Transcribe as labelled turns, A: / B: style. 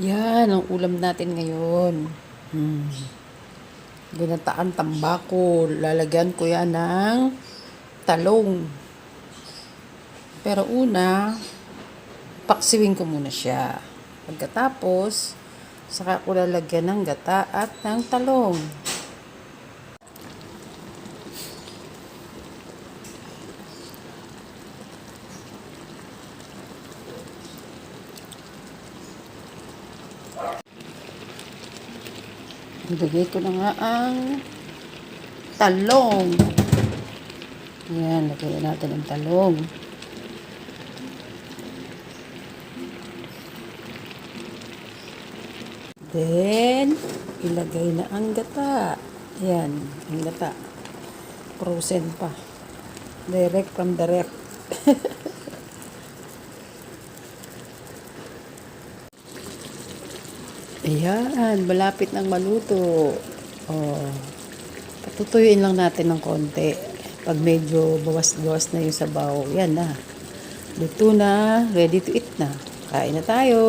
A: Yan ang ulam natin ngayon. Hmm. Ginataan tambako. Lalagyan ko yan ng talong. Pero una, paksiwin ko muna siya. Pagkatapos, saka ko lalagyan ng gata at ng talong. Ilagay ko na nga ang talong. Yan, lagyan natin ang talong. Then, ilagay na ang gata. Yan, ang gata. Frozen pa. Direct from the Ayan, malapit nang maluto. Oh. Patutuyuin lang natin ng konti. Pag medyo bawas-bawas na yung sabaw, yan na. Luto na, ready to eat na. Kain na tayo.